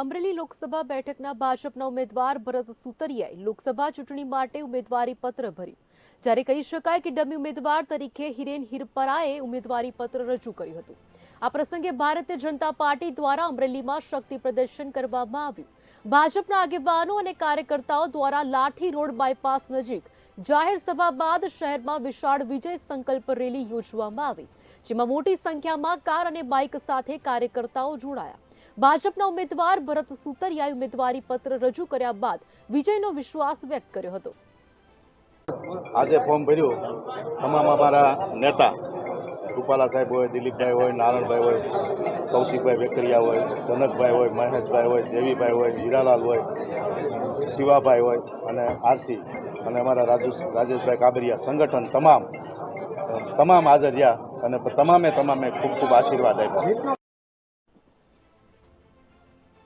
અમરેલી લોકસભા બેઠકના ભાજપના ઉમેદવાર ભરત સુતરિયાએ લોકસભા ચૂંટણી માટે ઉમેદવારી પત્ર ભર્યું. જ્યારે કહી શકાય કે ડમી ઉમેદવાર તરીકે હિરેન હિરપરાએ ઉમેદવારી પત્ર રજૂ કર્યું હતું. આ પ્રસંગે ભારતીય જનતા પાર્ટી દ્વારા અમરેલીમાં શક્તિ પ્રદર્શન કરવામાં આવ્યું. ભાજપના આગેવાનો અને કાર્યકર્તાઓ દ્વારા લાઠી રોડ બાયપાસ નજીક જાહેર સભા બાદ શહેરમાં વિશાળ વિજય સંકલ્પ રેલી યોજવામાં આવી, જેમાં મોટી સંખ્યામાં કાર અને બાઇક સાથે કાર્યકર્તાઓ જોડાયા. ભાજપના ઉમેદવાર ભરત સુતરિયાએ ઉમેદવારી પત્ર રજૂ કર્યા બાદ વિજયનો વિશ્વાસ વ્યક્ત કર્યો હતો. આજે ફોર્મ ભર્યું. તમામ અમારા નેતા, રૂપાલા સાહેબ હોય, દિલીપભાઈ હોય નારાયણભાઈ હોય, કૌશિકભાઈ વેકરિયા હોય જનકભાઈ હોય, મહેશભાઈ હોય, દેવીભાઈ હોય, હીરાલાલ હોય, શિવાભાઈ હોય અને આરસી અને અમારા રાજુ, રાજેશભાઈ કાબરિયા સંગઠન તમામ તમામ હાજર રહ્યા અને તમામે તમામે ખૂબ ખૂબ આશીર્વાદ આપ્યા.